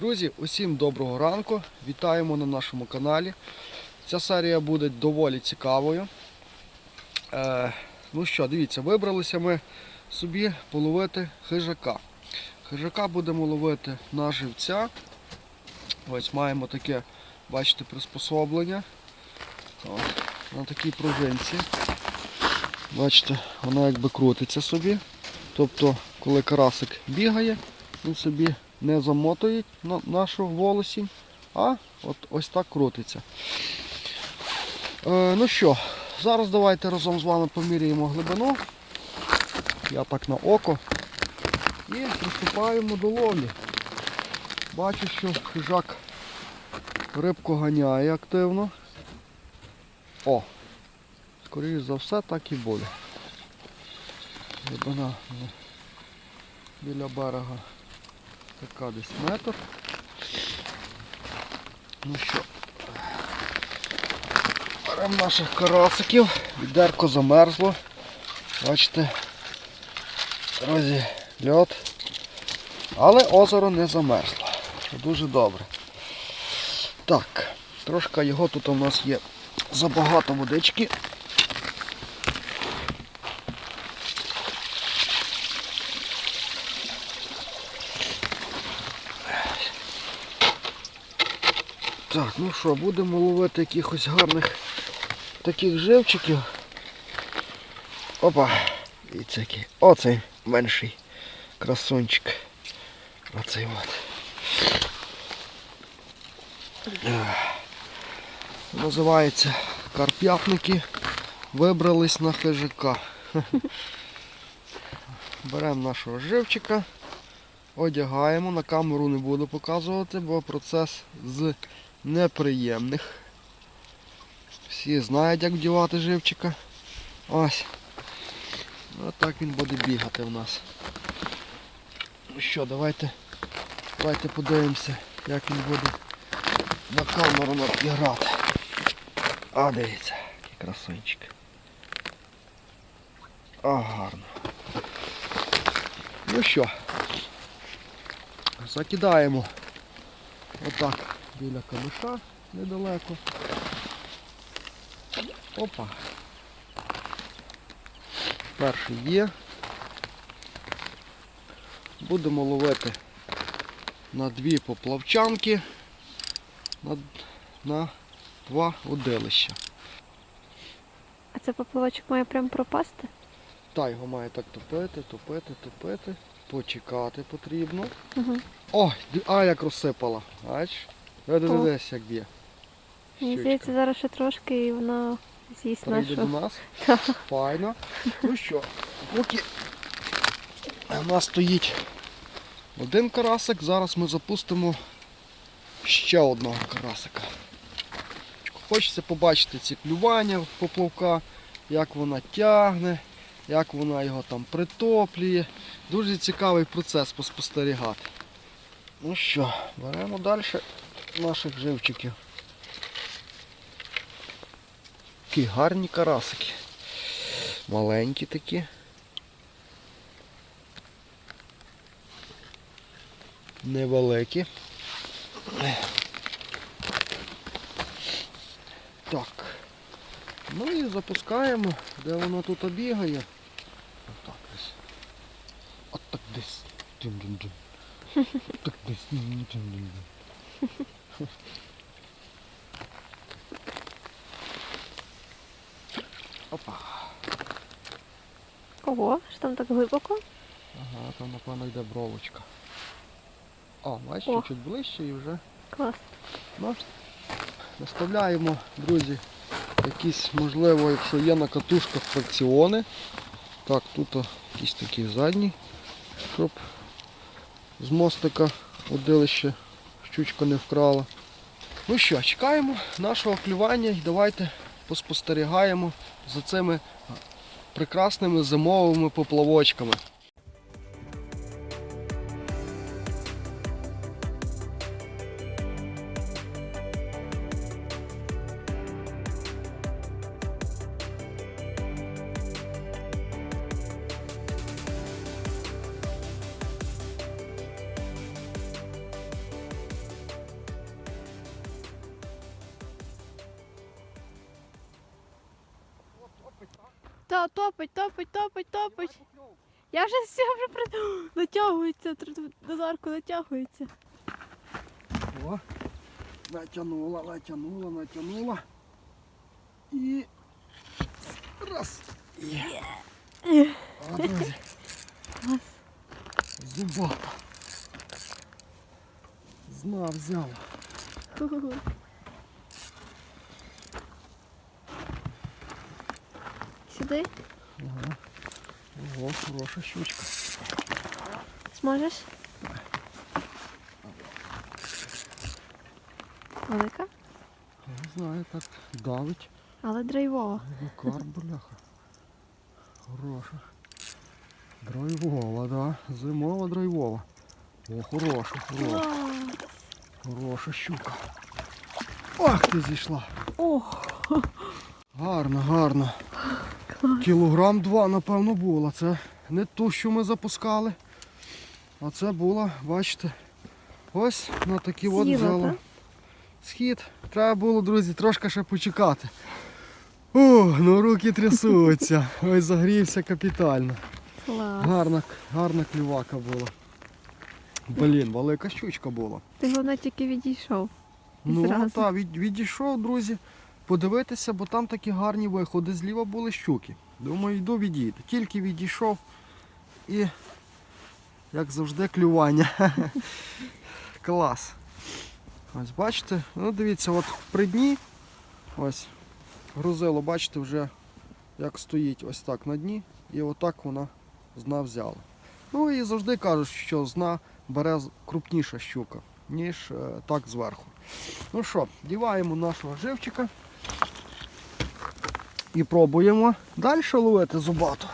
Друзі, усім доброго ранку. Вітаємо на нашому каналі. Ця серія буде доволі цікавою. Е, ну що, дивіться, вибралися ми собі половити хижака. Хижака будемо ловити на живця. Ось маємо таке, бачите, приспособлення. От, на такій пружинці. Бачите, вона якби крутиться собі. Тобто, коли карасик бігає, він собі не замотує на нашу волосінь, а от ось так крутиться. Е, ну що, зараз давайте разом з вами поміряємо глибину. Я так на око. І приступаємо до ловлі. Бачу, що хижак рибку ганяє активно. О! Скоріше за все так і буде. Глибина ну, біля берега така десь метр. Ну що, беремо наших карасиків. Відерко замерзло. Бачите, друзі, льот. Але озеро не замерзло. Дуже добре. Так, трошки його тут у нас є забагато водички. Так, ну що, будемо ловити якихось гарних таких живчиків. Опа! І який. Оцей менший красунчик. Оцей от. Називається карп'ятники. Вибрались на хижака. Беремо нашого живчика, одягаємо, на камеру не буду показувати, бо процес з неприємних. Всі знають, як вдівати живчика. Ось. Ось так він буде бігати в нас. Ну що, давайте, давайте подивимося, як він буде на камеру грати. А, дивіться, який красунчик. А, гарно. Ну що, закидаємо отак біля камиша недалеко. Опа. Перший є. Будемо ловити на дві поплавчанки, на, на два удилища. А це поплавочок має прям пропасти? Та його має так топити, топити, топити. Почекати потрібно. Угу. Ди- а як розсипала. Бач? Дивись, як б'є. Мені здається, зараз ще трошки і вона з'їсть Прийде до нас. Файно. Ну що, поки у нас стоїть один карасик, зараз ми запустимо ще одного карасика. Хочеться побачити ці клювання поплавка, як вона тягне, як вона його там притоплює. Дуже цікавий процес поспостерігати. Ну що, беремо далі наших живчиків. Такі гарні карасики. Маленькі такі. Невеликі. Так. Ну і запускаємо, де воно тут бігає. Отак десь. От так десь. Дум-дум-дум. От так десь. Дум-дум-дум. Опа. Ого, що там так глибоко? Ага, там напевно йде бровочка. О, бачиш, чуть ближче і вже. Клас. Ну, наставляємо, друзі, якісь, можливо, якщо є на катушках фракціони. Так, тут якісь такі задні, щоб з мостика удилище щучка не вкрала. Ну що, чекаємо нашого клювання і давайте поспостерігаємо за цими прекрасними зимовими поплавочками. Та, топить, топить, топить, топить. Я вже все вже придумала. Натягується, Назарко натягується. О, натягнула, натягнула, натягнула. І раз. Є. О, друзі. Зубата. Знав, взяла. Ага. Ого, хороша щучка. Зможеш? Велика, Я не знаю, так давить. але драйвова. Карп, бляха. Хороша. Драйвова, да. Зимова драйвова. О, хороша, хороша. Хороша щука. Ах ти зійшла. Ох, Гарно, гарно. Кілограм два, напевно, було. Це не ту, що ми запускали. А це було, бачите, ось на такі от взяла. Схід. Треба було, друзі, трошки ще почекати. О, ну руки трясуться. Ой, загрівся капітально. Клас. Гарна, гарна клювака була. Блін, велика щучка була. Ти головне тільки відійшов. І Ну зразу. так, від, відійшов, друзі, подивитися, бо там такі гарні виходи. Зліва були щуки. Думаю, йду відійти. Тільки відійшов і, як завжди, клювання. Клас. Ось бачите, ну дивіться, от при дні, ось, грузило, бачите, вже як стоїть ось так на дні, і отак вона зна взяла. Ну і завжди кажуть, що зна бере крупніша щука, ніж е, так зверху. Ну що, діваємо нашого живчика і пробуємо далі ловити зубату.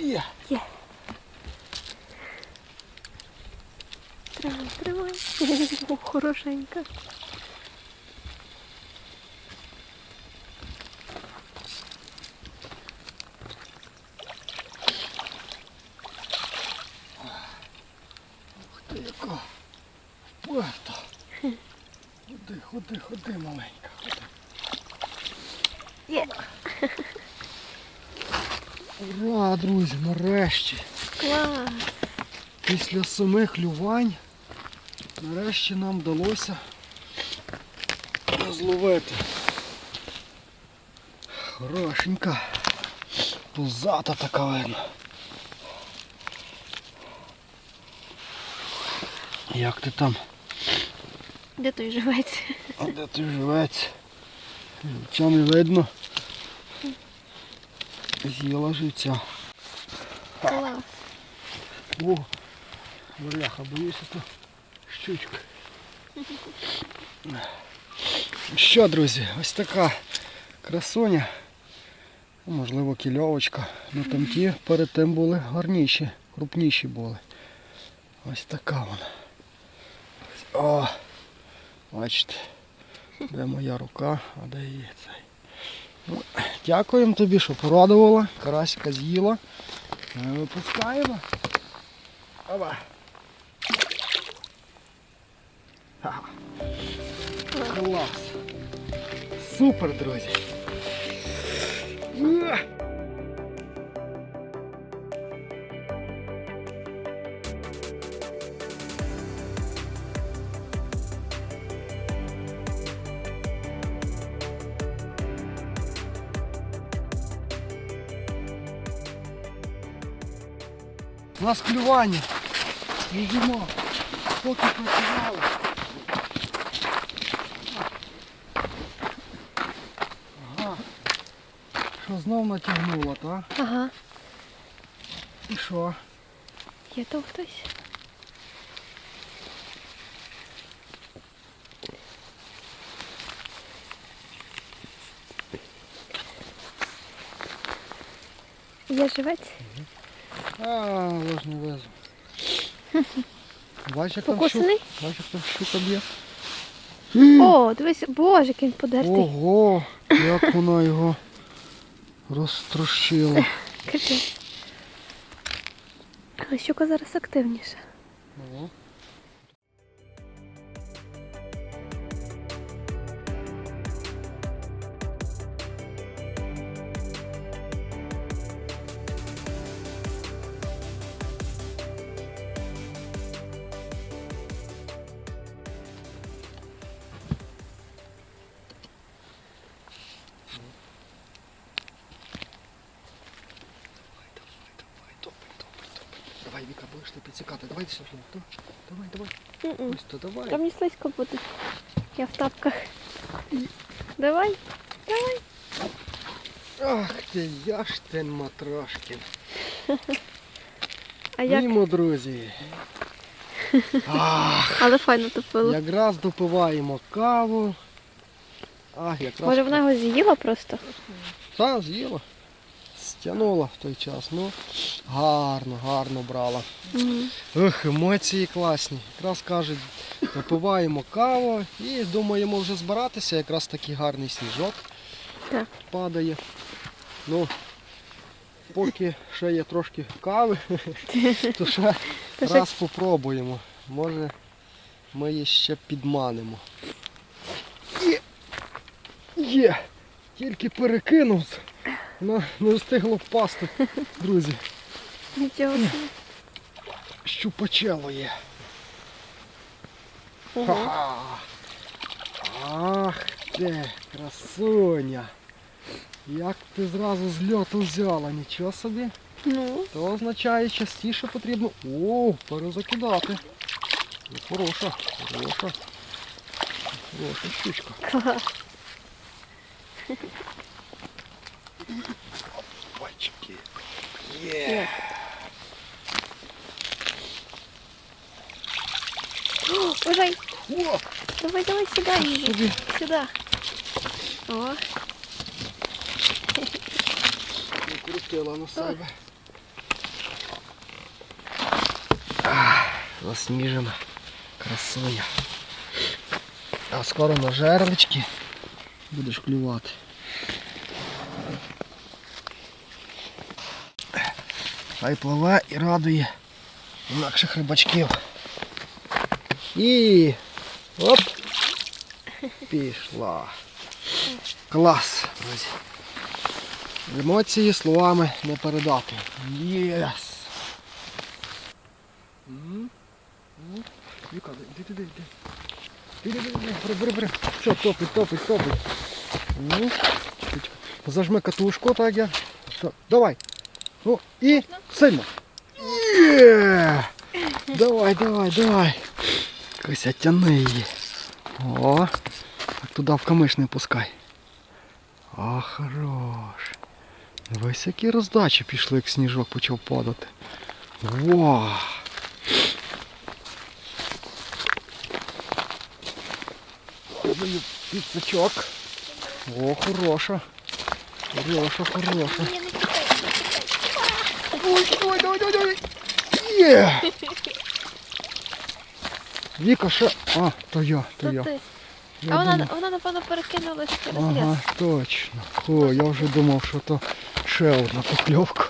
Є. Тримай, тримай. О, хорошенька. Ходи, ходи, ходи, маленька, ходи. Є. Ура, друзі, нарешті. Клас. Після семи клювань нарешті нам вдалося зловити. Хорошенька. Пузата така видно. Як ти там? Де той живець? А де ти живець? Живця не видно. З'їла. Клас. О, бляха, боюся то щучка. Що, друзі, ось така красуня. Ну, Можливо, кільовочка. Ну там ті перед тим були гарніші, крупніші були. Ось така вона. О, бачите, де моя рука, а де її цей. Ну, дякуємо тобі, що порадувала. Карасика з'їла. Випускаємо. Опа. Клас. Супер, друзі. У нас клювання. Їдемо. Поки працювали. Що знов натягнуло, так? Ага. І що? Є там хтось? Є живець? А, ложний везу. Бачиш, як там щука? Покусаний? Бачиш, як там щука б'є? О, дивись, боже, який він подертий. Ого, як вона його розтрощила. Кажи. Але щука зараз активніша. Ну. То давай. Там не слизько буде. Я в тапках. Давай, давай. Ах ти, Яштин Матрошкін. А як? Мімо, друзі. Ах, Але файно топило. якраз допиваємо каву. Ах, якраз. Може вона його з'їла просто? Та, з'їла. Стягнула в той час. Ну, гарно, гарно брала. Мгм. Ох, емоції класні. Якраз кажуть, допиваємо каву і думаємо вже збиратися. Якраз такий гарний сніжок Так. падає. Ну, поки ще є трошки кави, то ще раз попробуємо. Може ми її ще підманимо. Є! Є! Тільки перекинув. Вона не встигла впасти, друзі. Щупачело є. Ого. Ха-ха. Ах ти, красуня. Як ти зразу з льоту взяла, нічого собі. Ну, То означає частіше потрібно. О, перезакидати. Ну, Хороша, хороша. Хороша щучка. Пальчики. Є. О, Бажай, О, давай, давай її. собі. Сюди. О, Накрутила на себе. Засніжена. Красуня. А скоро на жерлички будеш клювати. Хай пливе і радує інакших рибачків. І оп! Пішла. Клас. Емоції словами не передати. Єс! Віка, іди, іди, іди. Іди, бери, бери, бери. Все, топить, топить, топить. Ну, чекай. Зажми катушку, так я. Все, давай. Ну, і сильно. Є! Давай, давай, давай. Кося, тяни її. О, так туди в камиш не пускай. А, хорош. Дивись, які роздачі пішли, як сніжок почав падати. Вау! Даю підсачок. О, хороша. Хороша, хороша. Ой, давай, давай, давай, давай. Є! Віка ще. А, то я, то то я. ти. Я А вона, вона, напевно, перекинулась через Ага, ліс. точно. О, я вже думав, що то ще одна покльовка.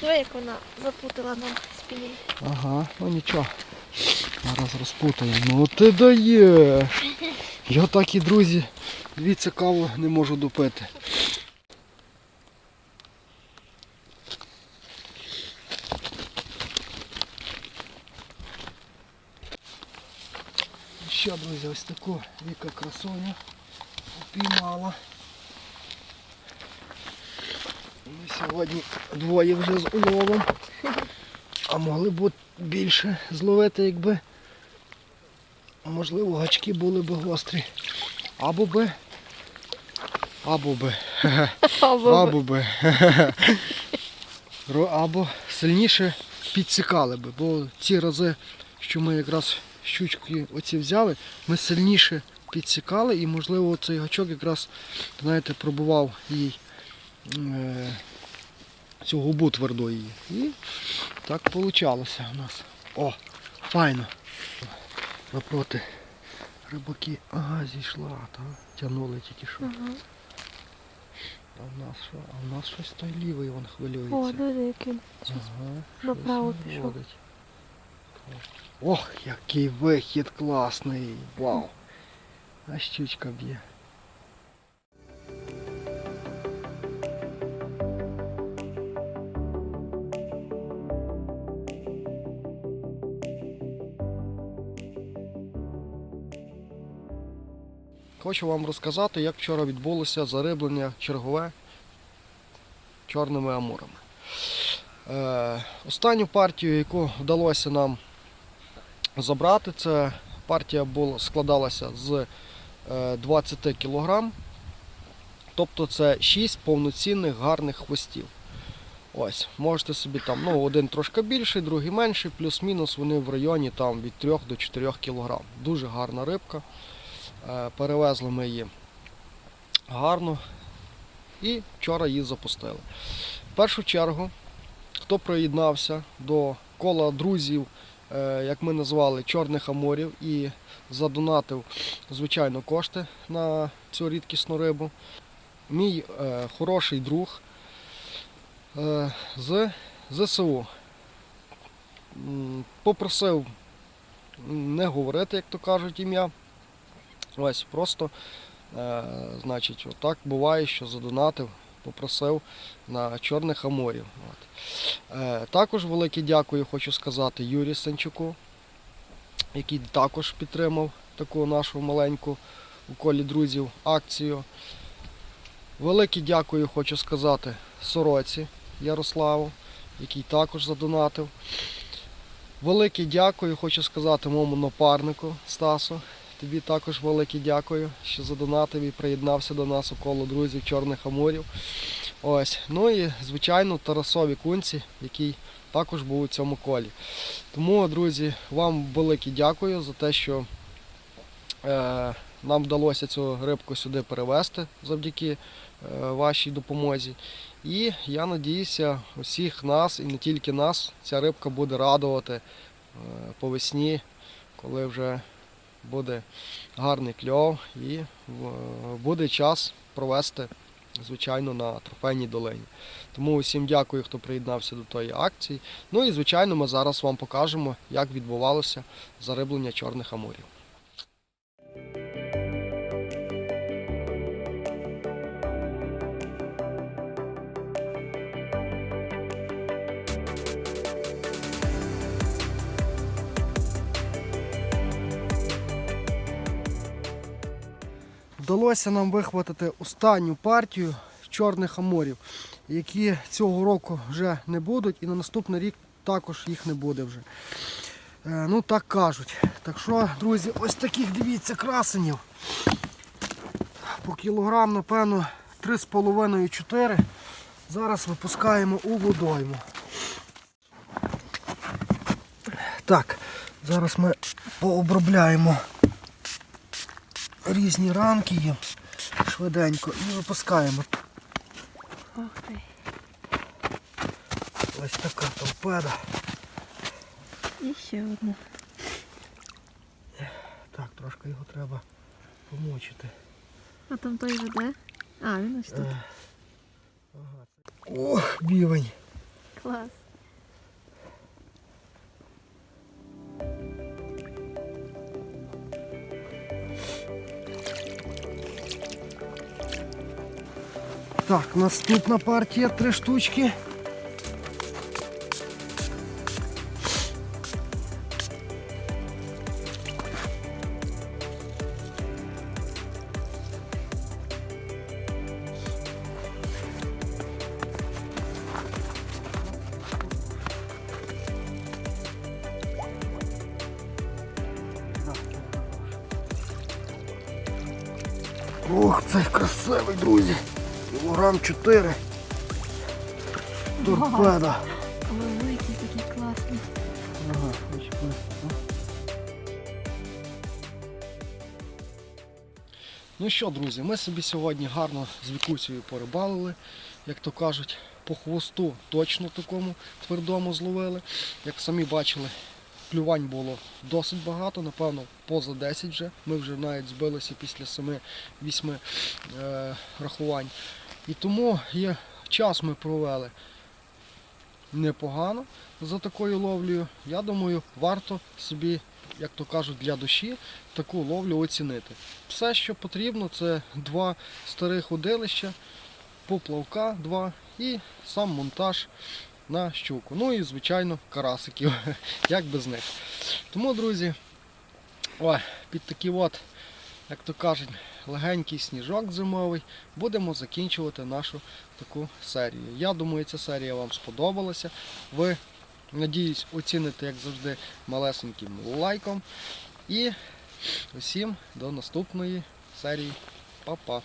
Диви, як вона запутала нам спінінг. Ага, ну нічого. Зараз розпутаємо. Ну ти даєш. Я так і друзі, дивіться, каву не можу допити. Ще, друзі, ось таку Віка красоня упіймала. Ми сьогодні двоє вже з уловом. А могли б більше зловити, якби можливо гачки були б гострі. Або би. Або би. Або би. Або сильніше підсікали би. Бо ці рази, що ми якраз щучки оці взяли, ми сильніше підсікали і можливо цей гачок якраз, знаєте, пробував їй е, цю губу тверду її. І так вийшло у нас. О, файно. Напроти Рибаки, ага, зійшла, та тягнули тільки що. Ага. А в нас що? А в нас щось той лівий вон хвилюється. О, диви, який. Ага, направо щось пішов. наводить. Ох, який вихід класний! Вау! А щучка б'є. Хочу вам розказати, як вчора відбулося зариблення чергове чорними амурами. Е, останню партію, яку вдалося нам забрати, це партія була, складалася з е, 20 кг. Тобто це 6 повноцінних гарних хвостів. Ось, можете собі там, ну, один трошки більший, другий менший, плюс-мінус вони в районі там, від 3 до 4 кг. Дуже гарна рибка. Е, Перевезли ми її гарно і вчора її запустили. В першу чергу, хто приєднався до кола друзів, е, як ми назвали, чорних аморів і задонатив, звичайно, кошти на цю рідкісну рибу. Мій е, хороший друг е, з ЗСУ попросив не говорити, як то кажуть, ім'я. Ось просто, е, значить, отак буває, що задонатив, попросив на чорних аморів. От. Е, також велике дякую, хочу сказати, Юрію Санчуку, який також підтримав таку нашу маленьку у колі друзів акцію. Велике дякую, хочу сказати, Сороці Ярославу, який також задонатив. Велике дякую, хочу сказати моєму напарнику Стасу. Тобі також велике дякую, що задонатив і приєднався до нас у коло друзів Чорних Амурів. Ось. Ну і, звичайно, Тарасові Кунці, який також був у цьому колі. Тому, друзі, вам велике дякую за те, що е, нам вдалося цю рибку сюди перевезти завдяки е, вашій допомозі. І я надіюся, усіх нас і не тільки нас, ця рибка буде радувати е, по весні, коли вже буде гарний кльов і е, буде час провести, звичайно, на трофейній долині. Тому усім дякую, хто приєднався до тої акції. Ну і звичайно, ми зараз вам покажемо, як відбувалося зариблення чорних амурів. Вдалося нам вихватити останню партію чорних амурів, які цього року вже не будуть, і на наступний рік також їх не буде вже. Е, ну так кажуть. Так що, друзі, ось таких дивіться красенів. По кілограм, напевно, 3,5-4. Зараз випускаємо у водойму. Так, зараз ми пообробляємо різні ранки їм швиденько і випускаємо. Ох ти. Ось така торпеда. І ще одна. Так, трошки його треба помочити. А там той веде. А, він ось тут. Е, Ага. Ох, бівень. Клас. Так, наступна партія, три штучки. Кілограм 4. Торпеда. Великий такий класний. Ага, почекай. Ну що, друзі, ми собі сьогодні гарно з Вікусею порибалили, як то кажуть, по хвосту точно такому твердому зловили. Як самі бачили, клювань було досить багато, напевно, поза 10 вже. Ми вже навіть збилися після 7-8 е, рахувань. І тому є, час ми провели непогано за такою ловлею. Я думаю, варто собі, як то кажуть, для душі таку ловлю оцінити. Все, що потрібно, це два старих удилища, поплавка два і сам монтаж на щуку. Ну і, звичайно, карасиків, як без них. Тому, друзі, ой, під такий от, як то кажуть, легенький сніжок зимовий, будемо закінчувати нашу таку серію. Я думаю, ця серія вам сподобалася. Ви, надіюсь, оціните, як завжди, малесеньким лайком. І усім до наступної серії. Па-па!